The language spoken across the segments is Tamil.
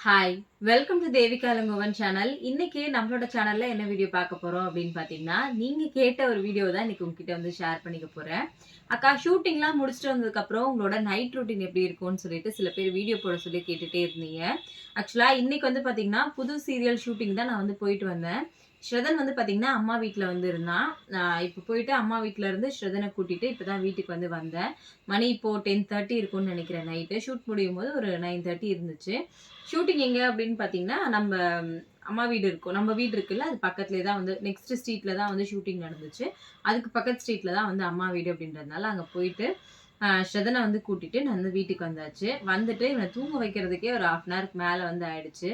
Hi welcome to Devikalangovan channel இன்னைக்கு நம்மளோட சேனல்ல என்ன வீடியோ பார்க்க போறோம் அப்படின்னு பாத்தீங்கன்னா நீங்க கேட்ட ஒரு வீடியோ தான் இன்னைக்கு உங்ககிட்ட வந்து ஷேர் பண்ணிக்க போறேன். அக்கா ஷூட்டிங்லாம் முடிச்சுட்டு வந்ததுக்கு அப்புறம் உங்களோட நைட் ரூட்டின் எப்படி இருக்கும்னு சொல்லிட்டு சில பேர் வீடியோ போட சொல்லி கேட்டுட்டே இருந்தீங்க. ஆக்சுவலா இன்னைக்கு வந்து பாத்தீங்கன்னா புது சீரியல் ஷூட்டிங் தான் நான் வந்து போயிட்டு வந்தேன். ஸ்ரதன் வந்து பார்த்திங்கன்னா அம்மா வீட்டில் வந்து இருந்தான். நான் இப்போ போயிட்டு அம்மா வீட்டில் இருந்து ஸ்ரதனை கூட்டிகிட்டு இப்போ தான் வீட்டுக்கு வந்து வந்தேன். மணி இப்போ டென் தேர்ட்டி இருக்கும்னு நினைக்கிறேன் நைட்டு ஷூட் முடியும் போது ஒரு நைன் தேர்ட்டி இருந்துச்சு. ஷூட்டிங் எங்கே அப்படின்னு பார்த்தீங்கன்னா நம்ம அம்மா வீடு இருக்கும். நம்ம வீடு இருக்குல்ல அது பக்கத்துலேயே தான் வந்து நெக்ஸ்ட் ஸ்ட்ரீட்டில் தான் வந்து ஷூட்டிங் நடந்துச்சு. அதுக்கு பக்கத்து ஸ்ட்ரீட்டில் தான் வந்து அம்மா வீடு அப்படின்றதுனால அங்கே போயிட்டு ஸ்ரதனை வந்து கூட்டிட்டு நான் வந்து வீட்டுக்கு வந்தாச்சு. வந்துட்டு இவனை தூங்க வைக்கிறதுக்கே ஒரு ஹாஃப் அன் ஹவருக்கு மேலே வந்து ஆயிடுச்சு.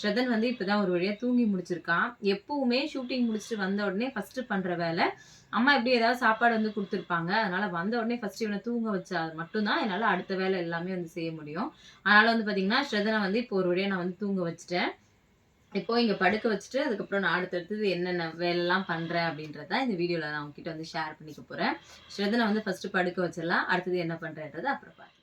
ஸ்ரதன் வந்து இப்போதான் ஒரு வழியாக தூங்கி முடிச்சிருக்கான். எப்பவுமே ஷூட்டிங் முடிச்சுட்டு வந்த உடனே ஃபர்ஸ்ட் பண்ணுற வேலை அம்மா எப்படி ஏதாவது சாப்பாடு வந்து கொடுத்துருப்பாங்க? அதனால வந்த உடனே ஃபர்ஸ்ட் இவனை தூங்க வச்சா மட்டும்தான். என்னால் அடுத்த வேலை எல்லாமே வந்து செய்ய முடியும். அதனால வந்து பார்த்திங்கன்னா ஸ்ரதனை வந்து இப்போ ஒரு வழியாக நான் வந்து தூங்க வச்சுட்டேன். இப்போ இங்க படுக்க வச்சுட்டு அதுக்கப்புறம் நான் அடுத்தடுத்தது என்னென்ன வேலைலாம் பண்றேன் அப்படின்றத இந்த வீடியோல நான் உங்ககிட்ட வந்து ஷேர் பண்ணிக்க போறேன். ஸ்ரதனை வந்து ஃபர்ஸ்ட் படுக்க வச்சிடலாம். அடுத்தது என்ன பண்றேன்றதை அப்புறம் பார்க்கலாம்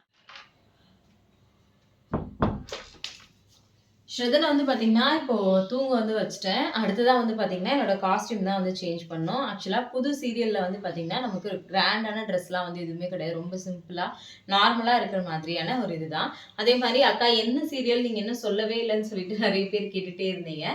ஸ்ரதனை வந்து பார்த்தீங்கன்னா இப்போது தூங்க வந்து வச்சுட்டேன். அடுத்ததான் வந்து பார்த்தீங்கன்னா என்னோட காஸ்டியூம் தான் வந்து சேஞ்ச் பண்ணோம். ஆக்சுவலாக புது சீரியலில் வந்து பார்த்தீங்கன்னா நமக்கு கிராண்டான ட்ரெஸ்லாம் வந்து எதுவுமே கிடையாது. ரொம்ப சிம்பிளாக நார்மலாக இருக்கிற மாதிரியான ஒரு இதுதான். அதே மாதிரி அக்கா என்ன சீரியல் நீங்கள் என்ன சொல்லவே இல்லைன்னு சொல்லிட்டு நிறைய பேர் கேட்டுகிட்டே இருந்தீங்க.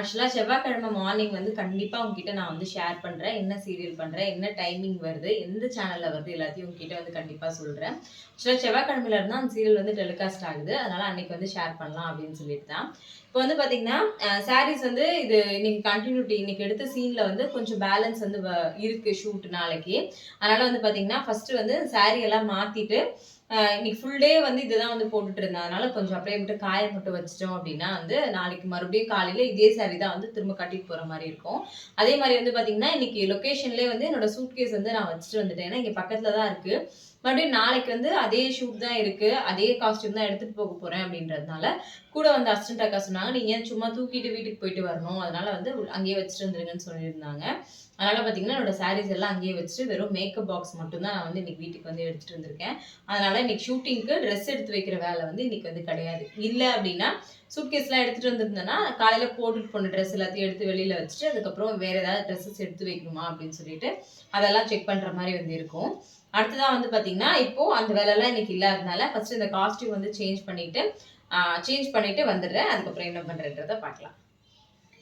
ஆக்சுவலாக செவ்வாய்க்கிழமை மார்னிங் வந்து கண்டிப்பாக உங்ககிட்ட நான் வந்து ஷேர் பண்ணுறேன் என்ன சீரியல் பண்ணுறேன் என்ன டைமிங் வருது? எந்த சேனலில் வருது? எல்லாத்தையும் உங்ககிட்ட வந்து கண்டிப்பாக சொல்கிறேன் ஆக்சுவலாக செவ்வாய்க்கிழமையில இருந்தால் அந்த சீரியல் வந்து டெலிகாஸ்ட் ஆகுது. அதனால் அன்னைக்கு வந்து ஷேர் பண்ணலாம் அப்படின்னு சொல்லிட்டு தான். இப்போ வந்து பார்த்தீங்கன்னா சாரீஸ் வந்து இது இன்னைக்கு கண்டினியூட்டி இன்னைக்கு எடுத்த சீனில் வந்து கொஞ்சம் பேலன்ஸ் வந்து வ- இருக்கு ஷூட் நாளைக்கு. அதனால வந்து பார்த்தீங்கன்னா ஃபர்ஸ்ட் வந்து சாரீ எல்லாம் மாற்றிட்டு இன்னைக்கு ஃபுல் டே வந்து இதுதான் வந்து போட்டுட்டு இருந்தேன். அதனால கொஞ்சம் அப்படியே விட்டு காய மட்டும் வச்சிட்டோம் அப்படின்னா வந்து நாளைக்கு மறுபடியும் காலையில இதே saree தான் வந்து திரும்ப கட்டிட்டு போற மாதிரி இருக்கும். அதே மாதிரி வந்து பாத்தீங்கன்னா இன்னைக்கு லொக்கேஷன்லேயே வந்து என்னோட சூட் கேஸ் வந்து நான் வச்சுட்டு வந்துட்டேன். ஏன்னா இங்க பக்கத்துல தான் இருக்கு. மறுபடியும் நாளைக்கு வந்து அதே ஷூட் தான் இருக்கு. அதே காஸ்டியூம் தான் எடுத்துட்டு போக போறேன் அப்படின்றதுனால கூட வந்து அசிஸ்டன்ட் அக்கா சொன்னாங்க நீங்க ஏன் சும்மா தூக்கிட்டு வீட்டுக்கு போயிட்டு வரணும்? அதனால வந்து அங்கேயே வச்சுட்டு வந்துருங்கன்னு சொல்லியிருந்தாங்க. அதனால பாத்தீங்கன்னா என்னோட சாரீஸ் எல்லாம் அங்கேயே வச்சுட்டு வெறும் மேக்கப் பாக்ஸ் மட்டும் தான் நான் வந்து இன்னைக்கு வீட்டுக்கு வந்து எடுத்துட்டு வந்திருக்கேன். அதனால இன்னைக்கு ஷூட்டிங்க்கு ட்ரெஸ் எடுத்து வைக்கிற வேலை வந்து இன்னைக்கு வந்து கிடையாது. இல்லை அப்படின்னா சூட்கேஸ்லாம் எடுத்துட்டு வந்திருந்தேன்னா காலையில போட்டுட்டு போன ட்ரெஸ் எல்லாத்தையும் எடுத்து வெளியில வச்சுட்டு அதுக்கப்புறம் வேற ஏதாவது ட்ரெஸ்ஸஸ் எடுத்து வைக்கணுமா அப்படின்னு சொல்லிட்டு அதெல்லாம் செக் பண்ற மாதிரி வந்து இருக்கும். அடுத்ததான் வந்து பார்த்தீங்கன்னா இப்போ அந்த வேலைலாம் இன்னைக்கு இல்லாததுனால ஃபர்ஸ்ட் இந்த காஸ்டியூம் வந்து சேஞ்ச் பண்ணிட்டு சேஞ்ச் பண்ணிட்டு வந்துடுறேன். அதுக்கப்புறம் என்ன பண்றேன்றதை பார்க்கலாம்.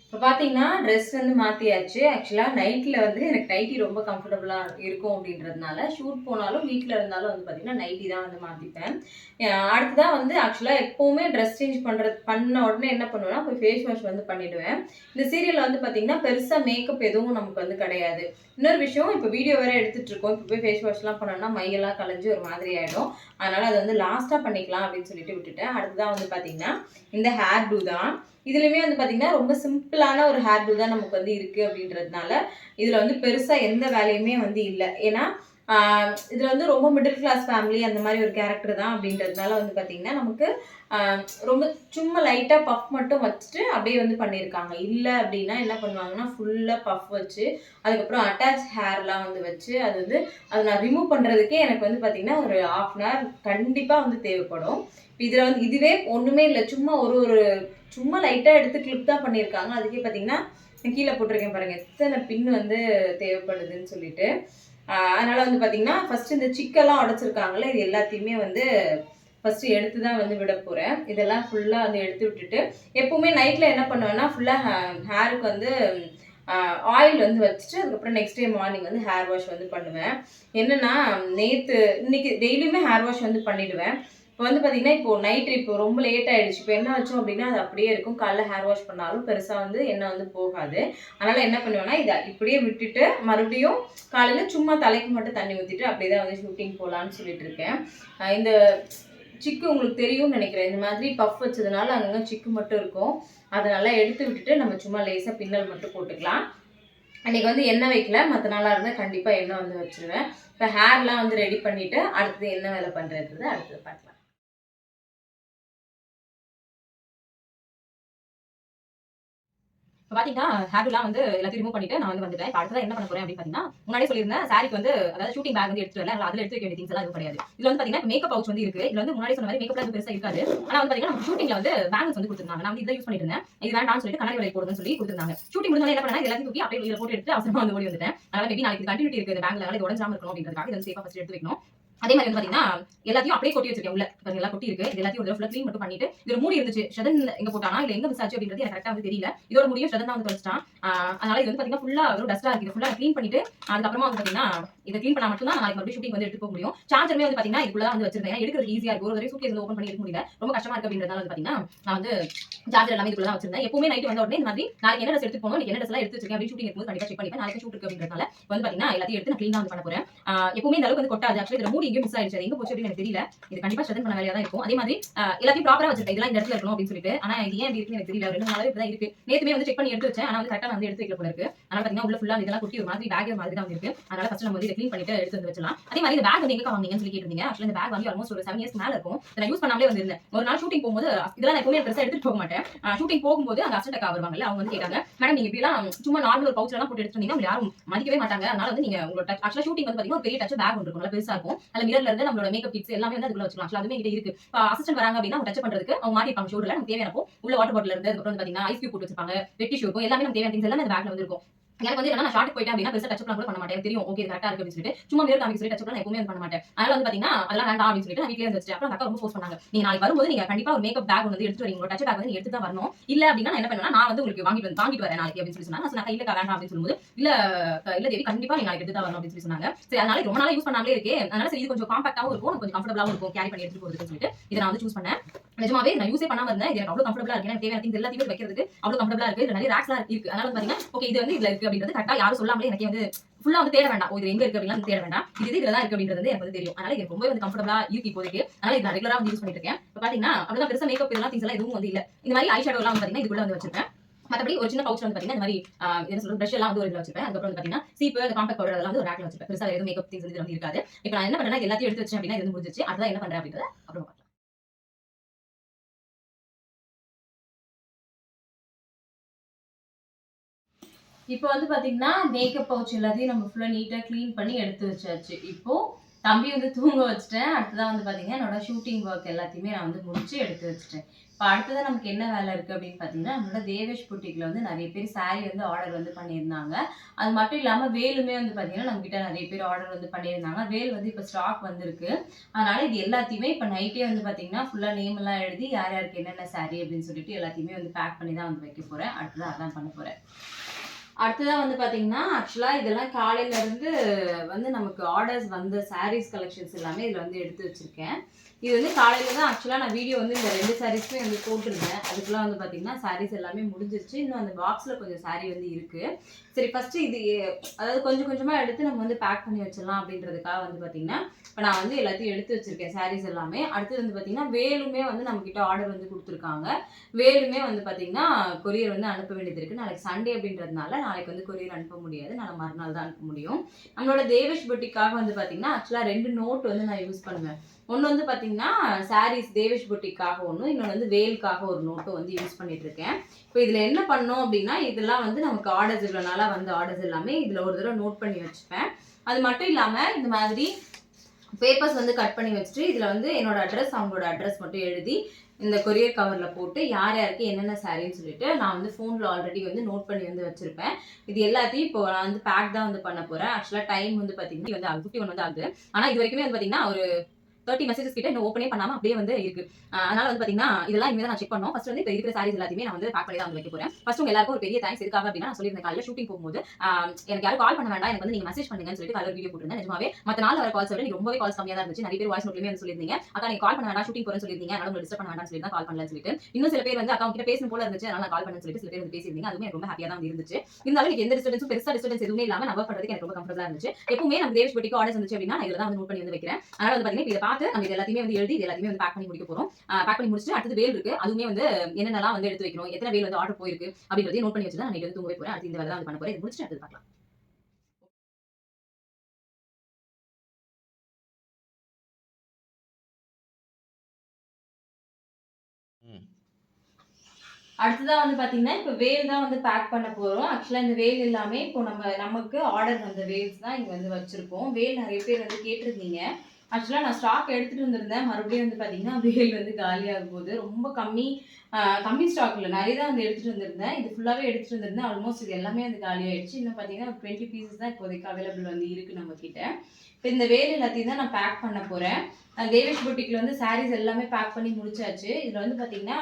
இப்போ பார்த்தீங்கன்னா ட்ரெஸ் வந்து மாற்றியாச்சு ஆக்சுவலாக நைட்டில் வந்து எனக்கு நைட்டி ரொம்ப கம்ஃபர்டபுளாக இருக்கும் அப்படின்றதுனால ஷூட் போனாலும் வீட்டில் இருந்தாலும் வந்து பார்த்தீங்கன்னா நைட்டி தான் வந்து மாற்றிப்பேன் அடுத்ததான் வந்து ஆக்சுவலாக எப்போவுமே ட்ரெஸ் சேஞ்ச் பண்ணுறது பண்ண உடனே என்ன பண்ணுவேன்னா போய் ஃபேஸ் வாஷ் வந்து பண்ணிவிடுவேன் இந்த சீரியலில் வந்து பார்த்தீங்கன்னா பெருசாக மேக்கப் எதுவும் நமக்கு வந்து கிடையாது. இன்னொரு விஷயம் இப்போ வீடியோ வேறு எடுத்துட்டு இருக்கோம். இப்போ போய் ஃபேஸ் வாஷ்லாம் பண்ணோம்னா மையெல்லாம் கலைஞ்சு ஒரு மாதிரி ஆகிடும் அதனால் அதை வந்து லாஸ்ட்டாக பண்ணிக்கலாம் அப்படின்னு சொல்லிட்டு விட்டுட்டேன். அடுத்ததான் வந்து பார்த்தீங்கன்னா இந்த ஹேர் டூ தான். இதுலையுமே வந்து பார்த்திங்கன்னா ரொம்ப சிம்பிளான ஒரு ஹேர் டூ தான் நமக்கு வந்து இருக்குது அப்படின்றதுனால இதில் வந்து பெருசாக எந்த வேலையுமே வந்து இல்லை. ஏன்னா இதில் வந்து ரொம்ப மிடில் கிளாஸ் ஃபேமிலி அந்த மாதிரி ஒரு கேரக்டர் தான் அப்படின்றதுனால வந்து பாத்தீங்கன்னா நமக்கு ரொம்ப சும்மா லைட்டாக பஃப் மட்டும் வச்சுட்டு அப்படியே வந்து பண்ணியிருக்காங்க இல்லை அப்படின்னா என்ன பண்ணுவாங்கன்னா ஃபுல்லாக பஃப் வச்சு அதுக்கப்புறம் அட்டாச் ஹேர்லாம் வந்து வச்சு அது வந்து அதை நான் ரிமூவ் பண்ணுறதுக்கே எனக்கு வந்து பார்த்திங்கன்னா ஒரு ஹாஃப் அன் ஹவர் கண்டிப்பாக வந்து தேவைப்படும். இதில் வந்து இதுவே ஒன்றுமே இல்லை. சும்மா ஒரு ஒரு சும்மா லைட்டாக எடுத்து கிளிப் தான் பண்ணியிருக்காங்க. அதுக்கே பார்த்தீங்கன்னா கீழே போட்டிருக்கேன் பாருங்கள் எத்தனை பின் வந்து தேவைப்படுதுன்னு சொல்லிட்டு. அதனால் வந்து பார்த்தீங்கன்னா ஃபஸ்ட்டு இந்த சிக்கெல்லாம் உடச்சிருக்காங்களே இது எல்லாத்தையுமே வந்து ஃபஸ்ட்டு எடுத்து தான் வந்து விட போகிறேன் இதெல்லாம் ஃபுல்லாக வந்து எடுத்து விட்டுட்டு எப்போவுமே நைட்டில் என்ன பண்ணுவேன்னா ஃபுல்லாக ஹேருக்கு வந்து ஆயில் வந்து வச்சுட்டு அதுக்கப்புறம் நெக்ஸ்ட் டே மார்னிங் வந்து ஹேர் வாஷ் வந்து பண்ணுவேன். என்னென்னா நேற்று இன்னைக்கு டெய்லியுமே ஹேர் வாஷ் வந்து பண்ணிவிடுவேன் இப்போ வந்து பார்த்தீங்கன்னா இப்போ நைட் இப்போ ரொம்ப லேட் ஆயிடுச்சு. இப்போ என்ன வச்சோம் அப்படின்னா அது அப்படியே இருக்கும். காலைல ஹேர் வாஷ் பண்ணாலும் பெருசாக வந்து எண்ணெய் வந்து போகாது. அதனால என்ன பண்ணுவேன்னா இதை இப்படியே விட்டுட்டு மறுபடியும் காலையில் சும்மா தலைக்கு மட்டும் தண்ணி ஊற்றிட்டு அப்படியே தான் வந்து ஷூட்டிங் போகலான்னு சொல்லிட்டு இருக்கேன். இந்த சிக்கு உங்களுக்கு தெரியும்னு நினைக்கிறேன். இந்த மாதிரி பஃப் வச்சதுனால அங்கங்கே சிக்கு மட்டும் இருக்கும். அதனால எடுத்து விட்டுட்டு நம்ம சும்மா லேசாக பின்னல் மட்டும் போட்டுக்கலாம். அன்றைக்கி வந்து எண்ணெய் வைக்கல. மற்ற நாளாக இருந்தால் கண்டிப்பாக எண்ணெய் வந்து வச்சிருவேன். இப்போ ஹேர்லாம் வந்து ரெடி பண்ணிவிட்டு அடுத்தது என்ன வேலை பண்ணுறது அடுத்தது பார்க்கலாம். இப்போ பார்த்தீங்கன்னா ஹேர்லாம் வந்து எல்லாத்தையும் ரிமூவ் பண்ணிட்டு நான் வந்து வந்துட்டேன். இப்போ அடுத்ததான் என்ன பண்ண போறேன் அப்படின்னு பார்த்தீங்கன்னா முன்னாடியே சொல்லியிருந்தேன் சாரிக்கு வந்து அதாவது ஷூட்டிங் பேக் வந்து எடுத்துட்டு வரல அதில் எடுத்து வைக்க வேண்டிய திங்ஸ் எல்லாம் எதுவும் கிடையாது. இதில் வந்து பார்த்தீங்கன்னா மேக்கப் பவுச் வந்து இருக்கு. இது வந்து முன்னாடி சொன்ன மாதிரி மேக்கப்லாம் பெருசாக பெருசா இருக்காது. ஆனா வந்து பார்த்தீங்கன்னா நம்ம ஷூட்டிங்ல வந்து பேங்கிள்ஸ் வந்து கொடுத்துருந்தாங்க. நான் வந்து இதை யூஸ் பண்ணிட்டு இருந்தேன். இது வேண்டாம்னு சொல்லிட்டு கண்ணாடி வரை போடுறதுன்னு சொல்லி கொடுத்துருந்தாங்க. ஷூட்டிங் முடிஞ்சோட என்ன பண்ணா எல்லாத்தையும் தூக்கி அப்படியே போட்டு எடுத்து அவசரமா வந்து ஓடி வந்துட்டேன். அதனால மேபி நாளைக்கு கண்டினியூட்டி இருக்கு. இந்த பேங்க்ல இது உடஞ்சாம இருக்கணும் அப்படின்றதுக்காக இதை சேஃபா ஃபர்ஸ்ட் எடுத்து வைக்கணும். அதே மாதிரி வந்து பாத்தீங்கன்னா எல்லாத்தையும் அப்படியே கொட்டி வச்சிருக்கேன் உள்ள. பாருங்க, எல்லாம் கொட்டி இருக்கு. இது எல்லாத்தையும் ஒரு ஃபுல்லா க்ளீன் மட்டும் பண்ணிட்டு இது மூடி இருந்துச்சு. ஷதன் எங்க போட்டானா இல்ல எங்க மிஸ் ஆச்சு அப்படின்றது எனக்கு கரெக்டா வந்து தெரியல. இதோட முடியும் ஷதன் தான் வந்து தொலைச்சிட்டான். அதனால இது வந்து பாத்தீங்கன்னா ஃபுல்லா வெறும் டஸ்டா இருக்கு ஃபுல்லா க்ளீன் பண்ணிட்டு அதுக்கப்புறமா வந்து பாத்தீங்கன்னா இதை க்ளீன் பண்ணா மட்டும் தான் நாளைக்கு மறுபடியும் ஷூட்டிங் வந்து எடுத்து போக முடியும். சார்ஜருமே வந்து பாத்தீங்கன்னா இதுக்குள்ள வந்து வச்சிருந்தேன். எடுக்கிறது ஈஸியா இருக்கு. ஒரு தடவை சூட்கேஸ் ஓப்பன் பண்ணி எடுக்க முடியல. ரொம்ப கஷ்டமா இருக்கு அப்படின்றதால வந்து பாத்தீங்கன்னா நான் வந்து சார்ஜர் எல்லாமே இதுக்குள்ள தான் வச்சிருந்தேன். எப்பவுமே நைட் வந்த உடனே இந்த மாதிரி நாளைக்கு என்ன ட்ரெஸ் எடுத்து போகணும் என்ன ட்ரெஸ் எல்லாம் எடுத்து வச்சிருக்கேன் அப்படின்னு ஷூட்டிங் இருக்கும்போது கண்டிப்பா செக் பண்ணிப்பேன். நாளைக்கு ஷூட் இருக்கு அப்படின்றதால வந்து பாத்தீங்கன்னா எல்லாத்தையும் எடுத்து நான் க்ளீன் வந்து பண்ண போறேன். எப்பவுமே இந்த அளவுக்கு வந்து கொட்டாது. ஆக்சுவலி இதுல மூடி எங்கேயும் மிஸ் ஆயிடுச்சு. எங்க போச்சு அப்படின்னு எனக்கு தெரியல. இது கண்டிப்பா ஸ்ட்ரென் பண்ண வேலையா தான் இருக்கும். அதே மாதிரி எல்லாத்தையும் ப்ராப்பரா வச்சிருக்கேன் இதெல்லாம் இந்த இடத்துல இருக்கணும் அப்படின்னு சொல்லிட்டு. ஆனா இது ஏன் இப்படி இருக்குன்னு எனக்கு தெரியல. ரெண்டு நாளாவே இப்படி தான் இருக்கு. நேத்துமே வந்து செக் பண்ணி எடுத்து வச்சேன். ஆனா வந்து கரெக்டா வந்து எடுத்து வைக்க போல இருக்கு. அதனால பாத்தீங்கன்னா உள்ள ஃபுல்லா இதெல்லாம் குட்டி ஒரு மாதிரி பேக் மாதிரி தான் இருக்கு அதனால ஃபர்ஸ்ட் நம்ம வந்து இதை க்ளீன் பண்ணிட்டு எடுத்து வந்து வச்சலாம் அதே மாதிரி இந்த பேக் வந்து எங்க வாங்குனீங்கன்னு சொல்லி கேட்டிருந்தீங்க. ஆக்சுவலி இந்த பேக் வாங்கி ஆல்மோஸ்ட் ஒரு செவன் இயர்ஸ் மேல இருக்கும். இதை நான் யூஸ் பண்ணாமலே வந்திருந்தேன். ஒரு நாள் ஷூட்டிங் போகும்போது இதெல்லாம் நான் எப்பவுமே பெருசா எடுத்துட்டு போக மாட்டேன். ஷூட்டிங் போகும்போது அந்த அசிஸ்டன்ட் அக்கா வருவாங்கல்ல அவங்க வந்து கேட்டாங்க மேடம் நீங்க இப்படிலாம் சும்மா நார்மல் ஒரு பவுச்ல எல்லாம் போட்டு எடுத்துருந்தீங்கன்னா யாரும் மதிக்கவே மாட்டாங்க. அதனால வந்து நீங்க உங்களோட ஆக்சுவலா ஷூட்டிங் வந்து பாத்தீங்கன்னா ஒரு பெரிய டச் பேக் ஒன்று இருக்கும். நல்லா பெருசா இருக்கும். அதுல மிரர்ல இருந்து நம்மளோட மேக்கப் கிட்ஸ் எல்லாமே வந்து அதுக்குள்ள வச்சுக்கலாம். ஆக்சுவலா அதுமே கிட்ட இருக்கு. இப்போ அசிஸ்டன்ட் வராங்க அப்படின்னா அவங்க டச் பண்றதுக்கு அவங்க மாட்டிருப்பாங்க ஷோல்டர்ல நமக்கு தேவையான உள்ள வாட்டர் பாட்டில் இருந்து அதுக்கப்புறம் வந்து பாத்தீங்கன்னா ஐஸ் கியூப் போட்டு வச்சிருப்பாங்க வெட்டி ஷூ இருக்கும். எல்லாமே நம்ம தேவையான திங்ஸ் எல்லாமே அந்த பேக்ல வந்து இருக்கும் எனக்கு வந்து என்ன நான் ஷார்ட் போயிட்டேன் அப்படின்னா பெருசா டச் கூட பண்ண மாட்டேன். தெரியும் ஓகே கரெக்டாக கரெக்டா இருக்கு அப்படின்னு சொல்லிட்டு. சும்மா மிரர் காமிக்க சொல்லி டச் நான் எப்பவுமே பண்ண மாட்டேன். அதனால வந்து பாத்தீங்கன்னா அதெல்லாம் வேண்டாம் அப்படின்னு சொல்லிட்டு நான் வீட்லயே இருந்து அப்புறம் அக்கா ரொம்ப ஃபோர்ஸ் பண்ணாங்க. நீங்க நாளைக்கு வரும்போது நீங்க கண்டிப்பா ஒரு மேக்கப் பேக் வந்து எடுத்து வரீங்க. டச் பேக் வந்து எடுத்து தான் வரணும். இல்ல அப்படின்னா என்ன பண்ணுவேன் நான் வந்து உங்களுக்கு வாங்கிட்டு வந்து வாங்கிட்டு வரேன் நாளைக்கு அப்படின்னு சொல்லி சொன்னாங்க. நான் சொன்னேன் இல்ல வேண்டாம் அப்படின்னு சொல்லும்போது இல்ல இல்ல தேவி கண்டிப்பா நீங்க நாளைக்கு எடுத்து தான் வரணும் அப்படின்னு சொல்லி சொன்னாங்க. சரி அதனால ரொம்ப நாளா யூஸ் பண்ணாமலே இருக்கே. அதனால சரி இது கொஞ்சம் காம்பாக்டாவும் இருக்கும் கொஞ்சம் கம்ஃபர்டபுளாவும் இருக்கும். கேரி பண்ணி எடுத்துட்டு போறதுக்கு சொல்லிட்டு இதை நான் வந்து சூஸ் பண்ணேன். நிஜமாவே நான் யூஸே பண்ணாம இருந்தேன். இது எனக்கு அவ்வளவு கம்ஃபர்டபுளா இருக்கு. எனக்கு தேவையான திங்ஸ் எல்லாத்தையுமே வைக்கிறதுக்கு அவ்வளவு கம்ஃபர்டபுளா இருக்கு. இதுல நிறைய ரேக்ஸ்லாம் இருக்கு. அதனால வந்து பாத்தீங்கன்னா ஓகே இது வந்து இதுல இருக்கு அப்படின்றது கரெக்டா யாரும் சொல்லாமலே எனக்கு வந்து ஃபுல்லா வந்து தேட வேண்டாம். ஓ, இது எங்க இருக்கு அப்படிலாம் தேட வேண்டாம். இது இது இதுல தான் இருக்கு அப்படின்றது எனக்கு வந்து தெரியும். அதனால எனக்கு ரொம்ப வந்து கம்ஃபர்டபுளா இருக்கு இப்போதைக்கு. அதனால இது நான் ரெகுலரா வந்து யூஸ் பண்ணிட்டு இருக்கேன். இப்போ பாத்தீங்கன்னா அப்படிதான் பெருசா மேக்கப் இதெல்லாம் திங்ஸ் எல்லாம் எதுவும் வந்து இல்ல. இந்த மாதிரி ஐ ஷேடோ எல்லாம் வந்து பாத்தீங்கன்னா இதுக்குள்ள வந்து வச்சிருக்கேன். மற்றபடி ஒரு சின்ன பவுச் வந்து பாத்தீங்கன்னா இந்த மாதிரி என்ன சொல்றது பிரஷ் எல்லாம் வந்து ஒரு இதில் வச்சிருப்பேன். அதுக்கப்புறம் வந்து பாத்தீங்கன்னா சீப்பு அந்த காம்பேக்ட் பவுடர் எல்லாம் வந்து ஒரு ரேக்ல வச்சிருப்பேன். பெருசாக எதுவும் மேக்கப் திங்ஸ் வந்து இருக்காது. இப்போ நான் என்ன பண்ணேன்னா எல்லாத்தையும் எடுத்து வச்சேன் அப்படின்னா இது வந்து முடிஞ்சிச்சு அடுத்ததான் என்ன பண்றேன் அப்படின்றத அப்புறம் இப்போ வந்து பாத்தீங்கன்னா மேக்கப் பவுச் எல்லாத்தையும் நம்ம ஃபுல்லா நீட்டா க்ளீன் பண்ணி எடுத்து வச்சாச்சு. இப்போ தம்பி வந்து தூங்க வச்சுட்டேன். அடுத்ததான் வந்து பாத்தீங்கன்னா என்னோட ஷூட்டிங் ஒர்க் எல்லாத்தையுமே நான் வந்து முடிச்சு எடுத்து வச்சுட்டேன். இப்போ அடுத்ததான் நமக்கு என்ன வேலை இருக்குது அப்படின்னு பார்த்தீங்கன்னா நம்மளோட தேவேஷ் புட்டிக்கில் வந்து நிறைய பேர் saree வந்து ஆர்டர் வந்து பண்ணியிருந்தாங்க. அது மட்டும் இல்லாமல் வேலுமே வந்து பார்த்தீங்கன்னா நம்ம நிறைய பேர் ஆர்டர் வந்து பண்ணியிருந்தாங்க. வேல் வந்து இப்போ ஸ்டாக் வந்திருக்கு. அதனால இது எல்லாத்தையுமே இப்போ நைட்டே வந்து பார்த்தீங்கன்னா ஃபுல்லாக நேம் எல்லாம் எழுதி யார் யாருக்கு என்னென்ன saree அப்படின்னு சொல்லிட்டு எல்லாத்தையுமே வந்து பேக் பண்ணி தான் வந்து வைக்க போகிறேன் அடுத்ததான் அதான் பண்ண போகிறேன் அடுத்ததாக வந்து பார்த்தீங்கன்னா ஆக்சுவலாக இதெல்லாம் காலையிலேருந்து வந்து நமக்கு ஆர்டர்ஸ் வந்த சாரீஸ் கலெக்ஷன்ஸ் எல்லாமே இதில் வந்து எடுத்து வச்சுருக்கேன். இது வந்து காலையில் தான் ஆக்சுவலாக நான் வீடியோ வந்து இந்த ரெண்டு சாரீஸ்மே வந்து போட்டிருந்தேன். அதுக்குலாம் வந்து பார்த்தீங்கன்னா சாரீஸ் எல்லாமே முடிஞ்சிருச்சு. இன்னும் அந்த பாக்ஸில் கொஞ்சம் சாரீ வந்து இருக்குது சரி ஃபஸ்ட்டு இது அதாவது கொஞ்சம் கொஞ்சமாக எடுத்து நம்ம வந்து பேக் பண்ணி வச்சிடலாம் அப்படின்றதுக்காக வந்து பார்த்தீங்கன்னா இப்போ நான் வந்து எல்லாத்தையும் எடுத்து வச்சிருக்கேன் சாரீஸ் எல்லாமே. அடுத்தது வந்து பார்த்தீங்கன்னா வேலுமே வந்து நம்மக்கிட்ட ஆர்டர் வந்து கொடுத்துருக்காங்க. வேலுமே வந்து பார்த்தீங்கன்னா கொரியர் வந்து அனுப்ப வேண்டியது இருக்குது நாளைக்கு சண்டே அப்படின்றதுனால நாளைக்கு வந்து கொரியர் அனுப்ப முடியாது. நாளை மறுநாள் தான் அனுப்ப முடியும். நம்மளோட தேவேஷ் பொட்டிக்காக வந்து பார்த்தீங்கன்னா ஆக்சுவலாக ரெண்டு நோட் வந்து நான் யூஸ் பண்ணுவேன். ஒன்று வந்து பார்த்தீங்கன்னா சாரீஸ் தேவேஷ் பொட்டிக்காக ஒன்று இன்னொன்று வந்து வேலுக்காக ஒரு நோட்டு வந்து யூஸ் பண்ணிட்டு இருக்கேன் இப்போ இதில் என்ன பண்ணோம் அப்படின்னா இதெல்லாம் வந்து நமக்கு ஆர்டர்ஸ் இவ்வளோ நாளாக வந்து ஆர்டர்ஸ் எல்லாமே இதில் ஒரு தடவை நோட் பண்ணி வச்சுப்பேன். அது மட்டும் இல்லாமல் இந்த மாதிரி பேப்பர்ஸ் வந்து கட் பண்ணி வச்சுட்டு இதில் வந்து என்னோட அட்ரஸ் அவங்களோட அட்ரஸ் மட்டும் எழுதி இந்த கொரியர் கவரில் போட்டு யார் யாருக்கு என்னென்ன சாரின்னு சொல்லிட்டு நான் வந்து ஃபோனில் ஆல்ரெடி வந்து நோட் பண்ணி வந்து வச்சுருப்பேன். இது எல்லாத்தையும் இப்போ நான் வந்து பேக் தான் வந்து பண்ண போகிறேன் ஆக்சுவலாக டைம் வந்து பார்த்தீங்கன்னா வந்து ஃபிஃப்டி ஒன் வந்து ஆகுது. ஆனால் இது வரைக்குமே வந்து பார்த்தீங்கன்னா ஒரு தேர்ட்டி மெசேஜஸ் கிட்ட இன்னும் ஓப்பனே பண்ணாம அப்படியே வந்து இருக்கு. அதனால வந்து பாத்தீங்கன்னா இதெல்லாம் இனிமே நான் செக் பண்ணோம் ஃபர்ஸ்ட் வந்து இப்போ இருக்கிற சாரீஸ் எல்லாத்தையுமே நான் வந்து பேக் பண்ணி தான் வந்து வைக்க போறேன். ஃபர்ஸ்ட் உங்க எல்லாருக்கும் ஒரு பெரிய தேங்க்ஸ் இருக்காங்க அப்படின்னா நான் சொல்லியிருந்தேன் காலையில் ஷூட்டிங் போகும்போது எனக்கு யாரும் கால் பண்ண வேண்டாம். எனக்கு வந்து நீங்க மெசேஜ் பண்ணுங்கன்னு சொல்லிட்டு காலையில வீடியோ போட்டுருந்தேன். நிஜமாவே மற்ற நாள் வர கால்ஸ் விட நீங்க ரொம்பவே கால்ஸ் கம்மியா தான் இருந்துச்சு. நிறைய பேர் வாய்ஸ் நோட்லயுமே வந்து சொல்லியிருந்தீங்க. அக்கா நீங்க கால் பண்ண வேண்டாம். ஷூட்டிங் போறேன்னு சொல்லியிருந்தீங்க. அதனால உங்களுக்கு டிஸ்டர்ப் பண்ண வேண்டாம்னு சொல்லி தான் கால் பண்ணலன்னு சொல்லிட்டு. இன்னும் சில பேர் வந்து அக்கா கிட்ட பேசணும் போல இருந்துச்சு. அதனால கால் பண்ணேன்னு சொல்லிட்டு சில பேர் வந்து பேசியிருந்தீங்க. அதுவுமே ரொம்ப ஹாப்பியா தான் இருந்துச்சு. இருந்தாலும் எனக்கு எந்த டிஸ்டர்பன்ஸும் பெருசா டிஸ்டர்பன்ஸ் எதுவுமே இல்லாம நம்ப பண்றதுக்கு எனக்கு ரொம்ப கம்ஃபர்டபுளா இருந்துச்சு. எப்பவுமே நம்ம தேவேஷ் பெட்டிக்கு ஆர்டர்ஸ் வந்துச்சு அப்படின்னா நான் இதுல தான் வந்து நோட் பண்ணி வந்து வைக்கிறேன். அதனால வந்து பாத்தீங்கன்னா இதை பார்த்து நம்ம இது எல்லாத்தையுமே வந்து எழுதி இது எல்லாத்தையுமே வந்து பேக் பண்ணி முடிக்க போறோம் பேக் பண்ணி முடிச்சுட்டு அடுத்தது வேல் இருக்கு அதுவுமே வந்து என்னென்னலாம் வந்து எடுத்து வைக்கணும் எத்தனை வேல் வந்து ஆர்டர் போயிருக்கு அப்படின்றதையும் நோட் பண்ணி வச்சு தான் நான் வந்து தூங்கவே போறேன் அடுத்து இந்த வேலை தான் வந்து பண்ண போறேன் இது முடிச்சுட்டு அடுத்து பார்க்கலாம் அடுத்ததான் வந்து பார்த்தீங்கன்னா, இப்போ வேல் தான் வந்து பேக் பண்ண போறோம். ஆக்சுவலா இந்த வேல் எல்லாமே இப்போ நம்ம நமக்கு ஆர்டர் வந்த வேல்ஸ் தான் இங்க வந்து வச்சிருக்கோம். வேல் நெறைய பேர் வந்து கேட்டிருந்தீங்க. ஆக்சுவலாக நான் ஸ்டாக் எடுத்துகிட்டு வந்திருந்தேன். மறுபடியும் வந்து பார்த்தீங்கன்னா, வேல் வந்து காலியாக போகுது. ரொம்ப கம்மி கம்மி ஸ்டாக் நிறைய தான் வந்து எடுத்துகிட்டு வந்திருந்தேன். இது ஃபுல்லாகவே எடுத்துகிட்டு வந்திருந்தேன். ஆல்மோஸ்ட் இது எல்லாமே வந்து காலியாகிடுச்சு இன்னும் பார்த்தீங்கன்னா, 20 பீசஸ் தான் இப்போதைக்கு அவைலபிள் வந்து இருக்குது நம்மக்கிட்ட இப்போ இந்த வேல் எல்லாத்தையும் தான் நான் பேக் பண்ண போகிறேன் தேவேஷ் புட்டிக்கில் வந்து சாரீஸ் எல்லாமே பேக் பண்ணி முடிச்சாச்சு. இதில் வந்து பார்த்தீங்கன்னா,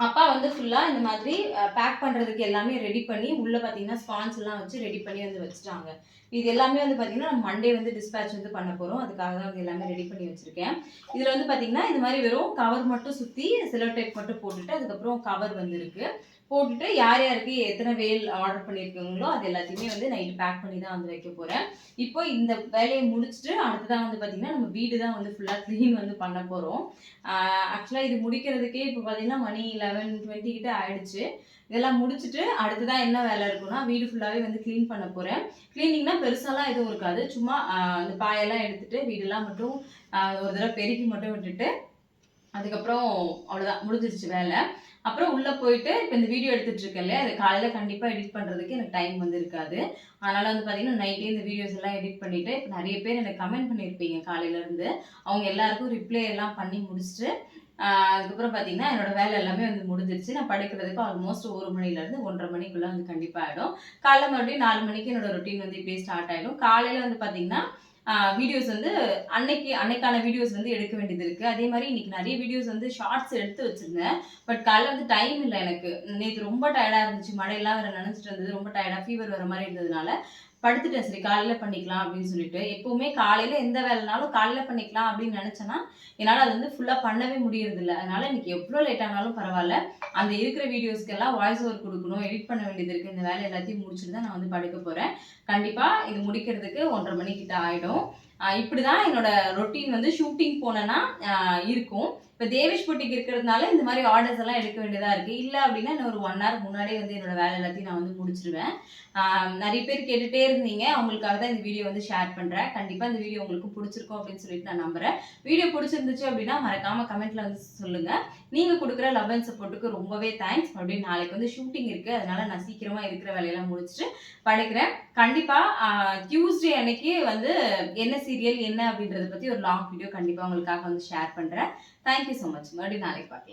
அப்பா வந்து ஃபுல்லாக இந்த மாதிரி பேக் பண்ணுறதுக்கு எல்லாமே ரெடி பண்ணி, உள்ளே பார்த்தீங்கன்னா, ஸ்பான்ஸ்லாம் வச்சு ரெடி பண்ணி வந்து வச்சுட்டாங்க. இது எல்லாமே வந்து பார்த்தீங்கன்னா, நம்ம மண்டே வந்து டிஸ்பேட்ச் வந்து பண்ண போகிறோம் அதுக்காக தான் வந்து எல்லாமே ரெடி பண்ணி வச்சுருக்கேன். இதில் வந்து பார்த்தீங்கன்னா, இந்த மாதிரி வெறும் கவர் மட்டும் சுற்றி சிலோ டேப் மட்டும் போட்டுட்டு, அதுக்கப்புறம் கவர் வந்து இருக்குது போட்டுட்டு யார் யாருக்கு எத்தனை வேல் ஆர்டர் பண்ணியிருக்கீங்களோ அது எல்லாத்தையுமே வந்து நைட்டு பேக் பண்ணி தான் வந்து வைக்க போகிறேன் இப்போ இந்த வேலையை முடிச்சுட்டு, அடுத்ததான் வந்து பார்த்தீங்கன்னா, நம்ம வீடு தான் வந்து ஃபுல்லாக கிளீன் வந்து பண்ண போகிறோம் ஆக்சுவலாக இது முடிக்கிறதுக்கே இப்போ பார்த்தீங்கன்னா, மணி 11:20 கிட்ட ஆயிடுச்சு. இதெல்லாம் முடிச்சுட்டு, அடுத்ததான் என்ன வேலை இருக்குன்னா, வீடு ஃபுல்லாகவே வந்து க்ளீன் பண்ண போகிறேன் க்ளீனிங்னா பெருசாலாம் எதுவும் இருக்காது. சும்மா அந்த பாயெல்லாம் எடுத்துகிட்டு வீடெல்லாம் மட்டும் ஒரு தடவை பெருக்கி மட்டும் விட்டுட்டு, அதுக்கப்புறம் அவ்வளோதான் முடிஞ்சிருச்சு வேலை. அப்புறம் உள்ளே போயிட்டு, இப்போ இந்த வீடியோ எடுத்துட்டு இல்லையா, அது காலையில் கண்டிப்பாக எடிட் பண்ணுறதுக்கு எனக்கு டைம் வந்து இருக்காது. அதனால் வந்து பார்த்தீங்கன்னா, நைட்டே இந்த வீடியோஸ் எல்லாம் எடிட் பண்ணிவிட்டு இப்போ நிறைய பேர் எனக்கு கமெண்ட் பண்ணியிருப்பீங்க காலையிலேருந்து அவங்க எல்லாருக்கும் ரிப்ளை எல்லாம் பண்ணி முடிச்சுட்டு, அதுக்கப்புறம் பார்த்தீங்கன்னா, என்னோட வேலை எல்லாமே வந்து முடிஞ்சிருச்சு. நான் படுக்கிறதுக்கு ஆல்மோஸ்ட் ஒரு மணிலேருந்து ஒன்றரை மணிக்குள்ளே வந்து கண்டிப்பாக ஆகிடும் காலைல மறுபடியும் நாலு மணிக்கு என்னோடய ரொட்டீன் வந்து இப்படியே ஸ்டார்ட் ஆகிடும் காலையில் வந்து பார்த்தீங்கன்னா, வீடியோஸ் வந்து அன்னைக்கு அன்னைக்கான வீடியோஸ் வந்து எடுக்க வேண்டியது இருக்குது அதே மாதிரி இன்னைக்கு நிறைய வீடியோஸ் வந்து ஷார்ட்ஸ் எடுத்து வச்சிருந்தேன். பட் காலைல வந்து டைம் இல்லை எனக்கு. நேற்று ரொம்ப டயர்டாக இருந்துச்சு. மழையெல்லாம் வேறு நினச்சிட்டு இருந்தது. ரொம்ப டயர்டாக ஃபீவர் வர மாதிரி இருந்ததுனால, படுத்துட்டேன். சரி காலையில் பண்ணிக்கலாம் அப்படின்னு சொல்லிட்டு. எப்போவுமே காலையில் எந்த வேலைனாலும் காலையில் பண்ணிக்கலாம் அப்படின்னு நினச்சேன்னா என்னால் அது வந்து ஃபுல்லாக பண்ணவே முடியறதில்ல. அதனால் எனக்கு எவ்வளோ லேட் ஆனாலும் பரவாயில்ல அந்த இருக்கிற வீடியோஸ்க்கெல்லாம் வாய்ஸ் ஓவர் கொடுக்கணும் எடிட் பண்ண வேண்டியது இருக்குது இந்த வேலை எல்லாத்தையும் முடிச்சுட்டு தான் நான் வந்து படுக்க போகிறேன் கண்டிப்பாக இது முடிக்கிறதுக்கு ஒன்றரை மணிக்கிட்ட ஆகிடும் இப்படி தான் என்னோட ரொட்டீன் வந்து ஷூட்டிங் போனேன்னா இருக்கும். இப்போ தேவேஷ் பொட்டிக் இருக்கிறதுனால இந்த மாதிரி ஆர்டர்ஸ் எல்லாம் எடுக்க வேண்டியதாக இருக்குது இல்லை அப்படின்னா, இன்னும் ஒரு ஒன் ஹவர் முன்னாடியே வந்து என்னோட வேலை எல்லாத்தையும் நான் வந்து முடிச்சிருவேன். நிறைய பேர் கேட்டுகிட்டே இருந்தீங்க. அவங்களுக்காக தான் இந்த வீடியோ வந்து ஷேர் பண்ணுறேன் கண்டிப்பாக இந்த வீடியோ உங்களுக்கு பிடிச்சிருக்கும் அப்படின்னு சொல்லிட்டு நான் நம்புகிறேன் வீடியோ பிடிச்சிருந்துச்சு அப்படின்னா, மறக்காமல் கமெண்ட்ல வந்து சொல்லுங்கள் நீங்கள் கொடுக்குற லவ் அண்ட் சப்போர்ட்டுக்கு ரொம்பவே தேங்க்ஸ். அப்படின்னு நாளைக்கு வந்து ஷூட்டிங் இருக்குது அதனால நான் சீக்கிரமாக இருக்கிற வேலையெல்லாம் முடிச்சுட்டு படுக்கிறேன். கண்டிப்பாக டியூஸ்டே அன்னைக்கு வந்து என்ன சீரியல், என்ன அப்படின்றத பற்றி ஒரு லாங் வீடியோ கண்டிப்பாக உங்களுக்காக வந்து ஷேர் பண்ணுறேன் தேங்க் யூ சோ மச். மறுபடியும் நாளைக்கு பார்க்கலாம்.